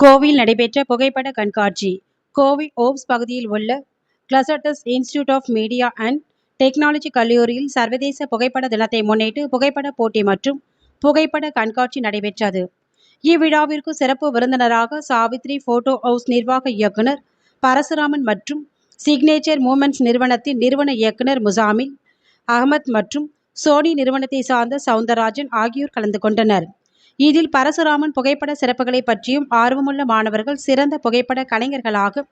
கோவையில் நடைபெற்ற புகைப்பட கண்காட்சி கோவை ஓப்ஸ் பகுதியில் உள்ள clusters institute of media and technology கல்லூரியில் சர்வதேச புகைப்பட தினத்தை முன்னிட்டு புகைப்பட போட்டி மற்றும் புகைப்பட கண்காட்சி நடைபெற்றது. இவ்விழாவிற்கு சிறப்பு விருந்தினராக சாவித்ரி போட்டோ ஹவுஸ் நிர்வாக இயக்குனர் பரசுராமன் மற்றும் சிக்னேச்சர் மூமெண்ட்ஸ் நிறுவனத்தின் நிறுவன இயக்குனர் முசாமில் அகமத் மற்றும் சோனி நிறுவனத்தை சார்ந்த சவுந்தரராஜன் ஆகியோர் கலந்து கொண்டனர். இதில் பரசுராமன் புகைப்பட சிறப்புகளை பற்றியும் ஆர்வமுள்ள மாணவர்கள் சிறந்த புகைப்பட கலைஞர்களாக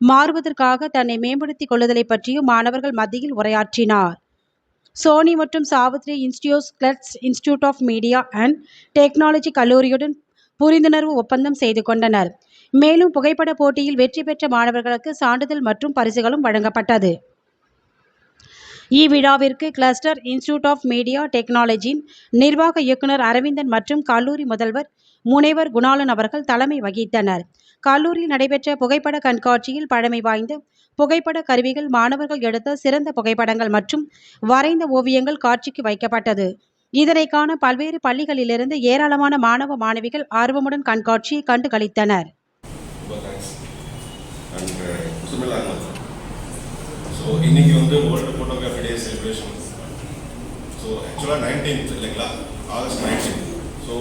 மாறுவதற்காக தன்னை மேம்படுத்திக் கொள்ளுதலை பற்றியும் மாணவர்கள் மத்தியில் உரையாற்றினார். சோனி மற்றும் Savitri institutes clusters institute of media and technology கல்லூரியுடன் புரிந்துணர்வு ஒப்பந்தம் செய்து கொண்டனர். மேலும் புகைப்பட போட்டியில் வெற்றி பெற்ற மாணவர்களுக்கு சான்றிதழ் மற்றும் பரிசுகளும் வழங்கப்பட்டது. இவ்விழாவிற்கு கிளஸ்டர் இன்ஸ்டிடியூட் ஆஃப் மீடியா டெக்னாலஜியின் நிர்வாக இயக்குனர் அரவிந்தன் மற்றும் கல்லூரி முதல்வர் முனைவர் குணாளன் அவர்கள் தலைமை வகித்தனர். கல்லூரியில் நடைபெற்ற புகைப்பட கண்காட்சியில் பழமை வாய்ந்த புகைப்பட கருவிகள் மாணவர்கள் எடுத்த சிறந்த புகைப்படங்கள் மற்றும் வரைந்த ஓவியங்கள் காட்சிக்கு வைக்கப்பட்டது. இதனை காண பல்வேறு பள்ளிகளிலிருந்து ஏராளமான மாணவ மாணவிகள் ஆர்வமுடன் கண்காட்சியை கண்டு களித்தனர் ரொம்ப thanks and Sumil Ahmed so இன்னைக்கு வந்து world photography day celebration so ஆக்சுவலாக நைன்டீன்த் இல்லைங்களா? August nineteenth so